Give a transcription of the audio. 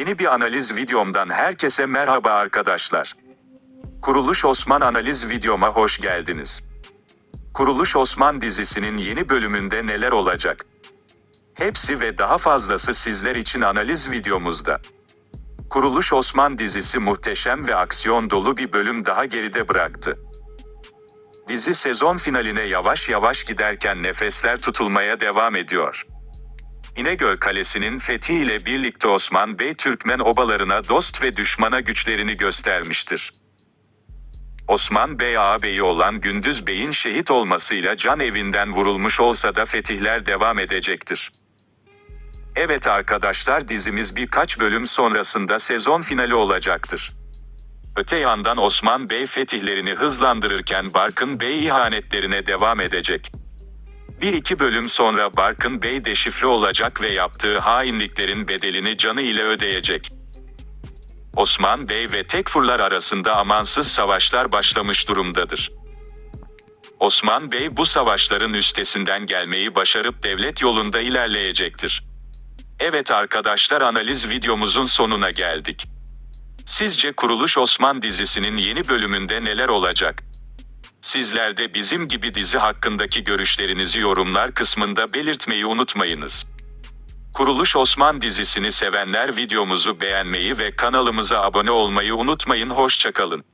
Yeni bir analiz videomdan herkese merhaba arkadaşlar. Kuruluş Osman analiz videoma hoş geldiniz. Kuruluş Osman dizisinin yeni bölümünde neler olacak? Hepsi ve daha fazlası sizler için analiz videomuzda. Kuruluş Osman dizisi muhteşem ve aksiyon dolu bir bölüm daha geride bıraktı. Dizi sezon finaline yavaş yavaş giderken nefesler tutulmaya devam ediyor. İnegöl Kalesi'nin fethiyle birlikte Osman Bey Türkmen obalarına dost ve düşmana güçlerini göstermiştir. Osman Bey ağabeyi olan Gündüz Bey'in şehit olmasıyla can evinden vurulmuş olsa da fetihler devam edecektir. Evet arkadaşlar dizimiz birkaç bölüm sonrasında sezon finali olacaktır. Öte yandan Osman Bey fetihlerini hızlandırırken Barkın Bey ihanetlerine devam edecek. Bir iki bölüm sonra Barkın Bey deşifre olacak ve yaptığı hainliklerin bedelini canı ile ödeyecek. Osman Bey ve Tekfurlar arasında amansız savaşlar başlamış durumdadır. Osman Bey bu savaşların üstesinden gelmeyi başarıp devlet yolunda ilerleyecektir. Evet arkadaşlar analiz videomuzun sonuna geldik. Sizce Kuruluş Osman dizisinin yeni bölümünde neler olacak? Sizler de bizim gibi dizi hakkındaki görüşlerinizi yorumlar kısmında belirtmeyi unutmayınız. Kuruluş Osman dizisini sevenler videomuzu beğenmeyi ve kanalımıza abone olmayı unutmayın. Hoşçakalın.